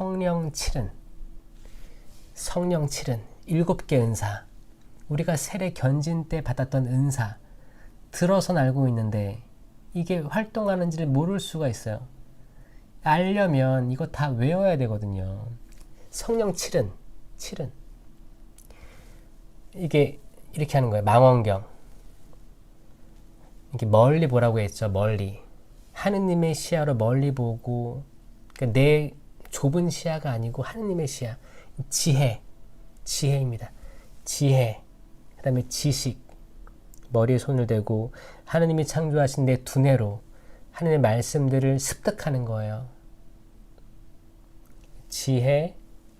성령 칠은 성령 칠은 일곱 개 은사 우리가 세례 견진 때 받았던 은사 들어선 알고 있는데 이게 활동하는지를 모를 수가 있어요. 알려면 이거 다 외워야 되거든요. 성령 칠은 칠은 이게 이렇게 하는 거예요. 망원경 이렇게 멀리 보라고 했죠. 멀리 하느님의 시야로 멀리 보고 그러니까 내 좁은 시야가 아니고 하느님의 시야 지혜 지혜입니다. 지혜 그 다음에 지식 머리에 손을 대고 하느님이 창조하신 내 두뇌로 하느님의 말씀들을 습득하는 거예요. 지혜,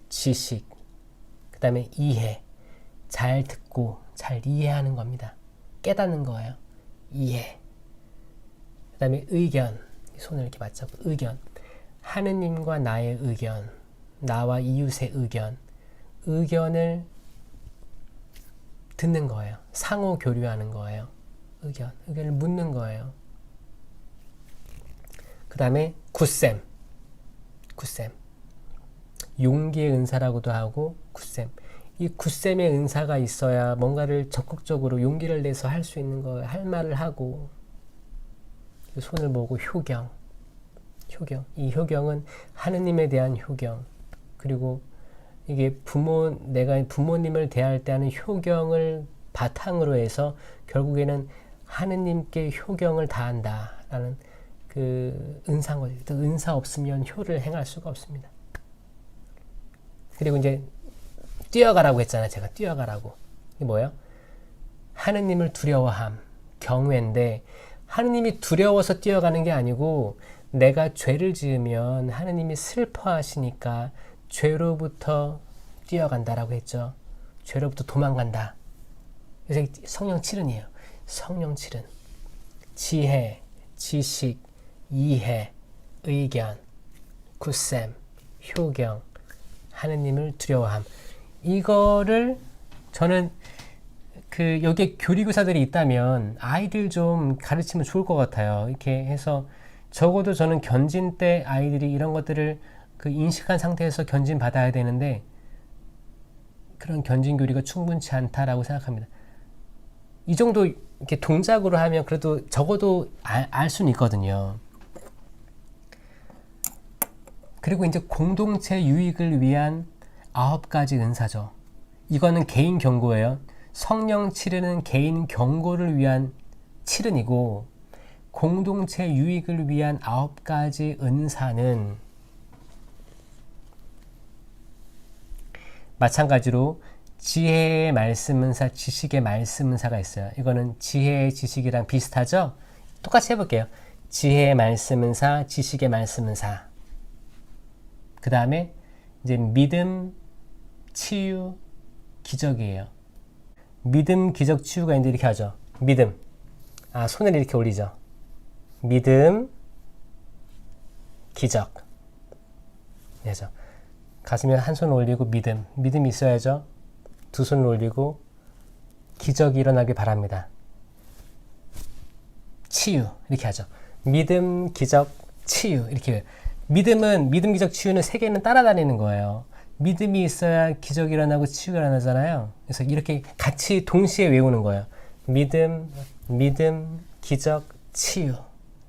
지식, 그 다음에 이해, 잘 듣고 잘 이해하는 겁니다. 깨닫는 거예요. 이해. 그 다음에 의견, 손을 이렇게 맞잡고 의견. 하느님과 나의 의견, 나와 이웃의 의견, 의견을 듣는 거예요. 상호 교류하는 거예요. 의견, 의견을 묻는 거예요. 그 다음에 굿셈, 굿셈. 용기의 은사라고도 하고 굿셈. 이 굿셈의 은사가 있어야 뭔가를 적극적으로 용기를 내서 할 수 있는 거예요. 할 말을 하고 손을 모으고 효경, 효경. 이 효경은 하느님에 대한 효경. 그리고 이게 부모 내가 부모님을 대할 때 하는 효경을 바탕으로 해서 결국에는 하느님께 효경을 다한다라는 그. 그 은사 없으면 효를 행할 수가 없습니다. 그리고 이제 뛰어가라고 했잖아요. 제가 뛰어가라고. 이게 뭐예요? 하느님을 두려워함, 경외인데 하느님이 두려워서 뛰어가는 게 아니고 내가 죄를 지으면 하느님이 슬퍼하시니까 죄로부터 뛰어간다라고 했죠. 죄로부터 도망간다. 그래서 성령 칠은이에요. 성령 칠은 지혜, 지식, 이해, 의견, 굿셈, 효경, 하느님을 두려워함. 이거를 저는 그 여기에 교리교사들이 있다면 아이들 좀 가르치면 좋을 것 같아요. 이렇게 해서 적어도 저는 견진 때 아이들이 이런 것들을 그 인식한 상태에서 견진 받아야 되는데 그런 견진 교리가 충분치 않다라고 생각합니다. 이 정도 이렇게 동작으로 하면 그래도 적어도 알, 알 수는 있거든요. 그리고 이제 공동체 유익을 위한 아홉 가지 은사죠. 이거는 개인 경고예요. 성령 치르는 개인 경고를 위한 치른이고 공동체 유익을 위한 아홉 가지 은사는 마찬가지로 지혜의 말씀 은사, 지식의 말씀 은사가 있어요. 이거는 지혜의 지식이랑 비슷하죠? 똑같이 해볼게요. 지혜의 말씀 은사, 지식의 말씀 은사. 그 다음에 이제 믿음, 치유, 기적이에요. 믿음, 기적, 치유가 있는데 이렇게 하죠. 믿음. 아, 손을 이렇게 올리죠. 믿음, 기적. 그죠 가슴에 한 손 올리고 믿음. 믿음이 있어야죠. 두 손을 올리고 기적이 일어나길 바랍니다. 치유. 이렇게 하죠. 믿음, 기적, 치유. 이렇게. 믿음은, 믿음, 기적, 치유는 세 개는 따라다니는 거예요. 믿음이 있어야 기적이 일어나고 치유가 일어나잖아요. 그래서 이렇게 같이 동시에 외우는 거예요. 믿음, 믿음, 기적, 치유.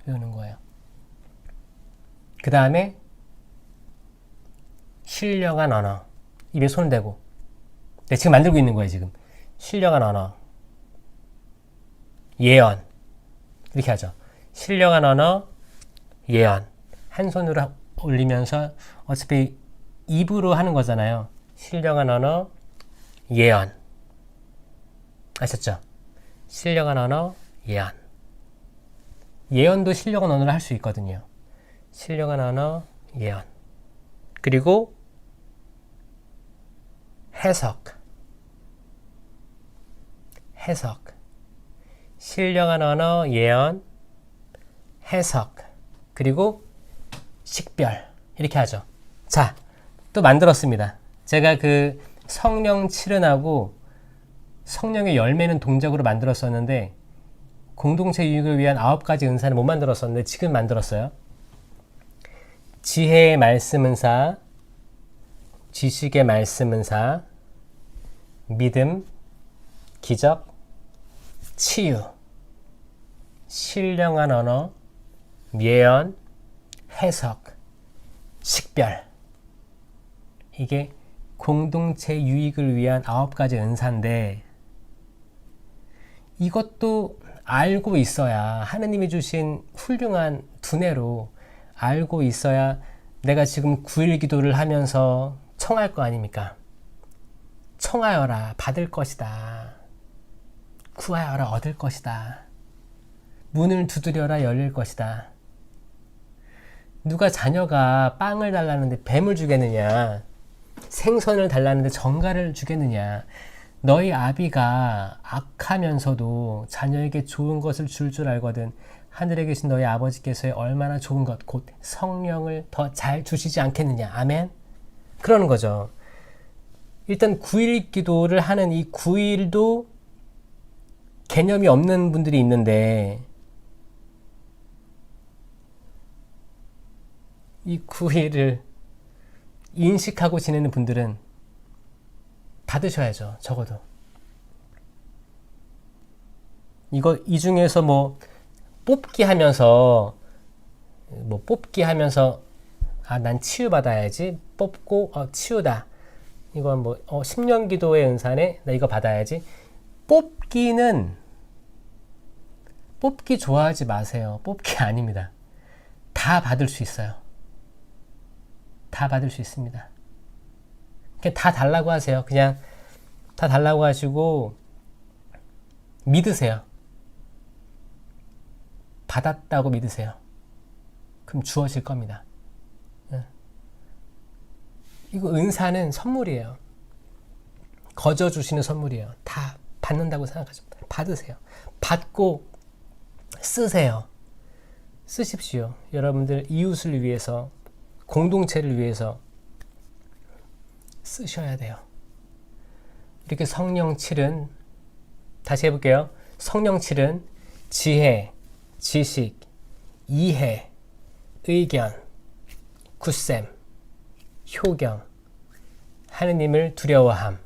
외우는 거예요. 그 다음에 신령한 언어. 입에 손 대고. 네, 지금 만들고 있는 거예요, 지금. 신령한 언어. 예언. 이렇게 하죠. 신령한 언어, 예언. 한 손으로 올리면서 어차피 입으로 하는 거잖아요. 신령한 언어, 예언. 아셨죠? 신령한 언어, 예언. 예언도 신령한 언어를 할 수 있거든요. 신령한 언어, 예언. 그리고 해석. 해석. 신령한 언어, 예언, 해석. 그리고 식별. 이렇게 하죠. 자, 또 만들었습니다. 제가 그 성령 칠은하고 성령의 열매는 동작으로 만들었었는데 공동체 유익을 위한 아홉 가지 은사는 못 만들었었는데 지금 만들었어요. 지혜의 말씀 은사, 지식의 말씀 은사, 믿음, 기적, 치유, 신령한 언어, 예언, 해석, 식별. 이게 공동체 유익을 위한 아홉 가지 은사인데 이것도 알고 있어야 하느님이 주신 훌륭한 두뇌로 알고 있어야 내가 지금 구일 기도를 하면서 청할 거 아닙니까? 청하여라 받을 것이다. 구하여라 얻을 것이다. 문을 두드려라 열릴 것이다. 누가 자녀가 빵을 달라는데 뱀을 주겠느냐? 생선을 달라는데 정갈을 주겠느냐? 너희 아비가 악하면서도 자녀에게 좋은 것을 줄줄 알거든 하늘에 계신 너희 아버지께서의 얼마나 좋은 것 곧 성령을 더 잘 주시지 않겠느냐. 아멘. 그러는 거죠. 일단 9일 기도를 하는 이 9일도 개념이 없는 분들이 있는데 이 9일을 인식하고 지내는 분들은 받으셔야죠. 적어도. 이거 이 중에서 뭐 뽑기 하면서 뭐 뽑기 하면서 아 난 치유 받아야지 뽑고 어 치유다. 이건 뭐 어, 10년 기도의 은사네 나 이거 받아야지. 뽑기는 뽑기 좋아하지 마세요. 뽑기 아닙니다. 다 받을 수 있어요. 다 받을 수 있습니다 다 달라고 하세요. 그냥 다 달라고 하시고 믿으세요. 받았다고 믿으세요. 그럼 주어질 겁니다. 예. 이거 은사는 선물이에요. 거저 주시는 선물이에요. 다 받는다고 생각하죠. 받으세요. 받고 쓰세요. 쓰십시오. 여러분들 이웃을 위해서, 공동체를 위해서 쓰셔야 돼요. 이렇게 성령 7은 다시 해볼게요. 성령 7은 지혜, 지식, 이해, 의견, 굳셈, 효경, 하느님을 두려워함,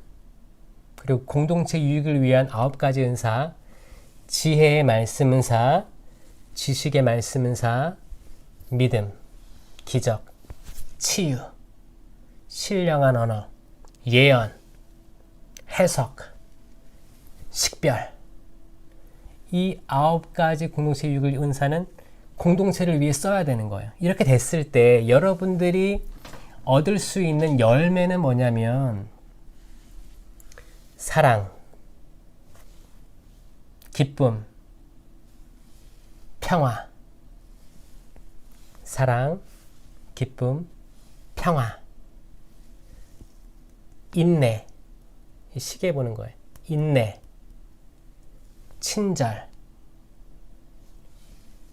그리고 공동체 유익을 위한 아홉 가지 은사, 지혜의 말씀 은사, 지식의 말씀 은사, 믿음, 기적, 치유, 신령한 언어, 예언, 해석, 식별. 이 아홉 가지 공동체 유익을 은사는 공동체를 위해 써야 되는 거예요. 이렇게 됐을 때 여러분들이 얻을 수 있는 열매는 뭐냐면 사랑, 기쁨, 평화. 사랑, 기쁨, 평화. 인내. 시계 보는 거예요. 인내. 친절.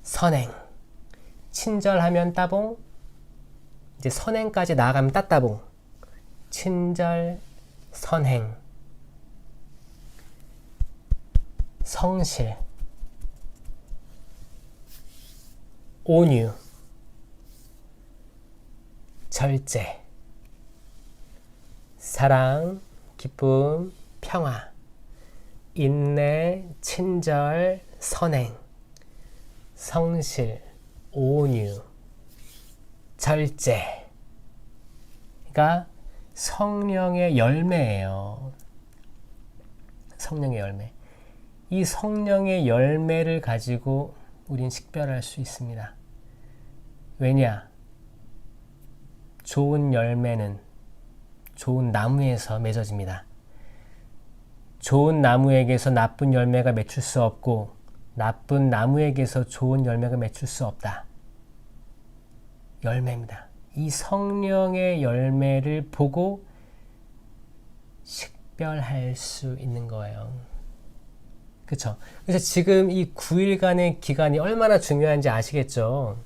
선행. 친절하면 따봉. 이제 선행까지 나아가면 따따봉. 친절, 선행. 성실. 온유. 절제. 사랑, 기쁨, 평화, 인내, 친절, 선행, 성실, 온유, 절제. 가 성령의 열매예요. 성령의 열매. 이 성령의 열매를 가지고 우린 식별할 수 있습니다. 왜냐? 좋은 열매는 좋은 나무에서 맺어집니다. 좋은 나무에게서 나쁜 열매가 맺힐 수 없고 나쁜 나무에게서 좋은 열매가 맺힐 수 없다. 열매입니다. 이 성령의 열매를 보고 식별할 수 있는 거예요. 그렇죠? 그래서 지금 이 9일간의 기간이 얼마나 중요한지 아시겠죠?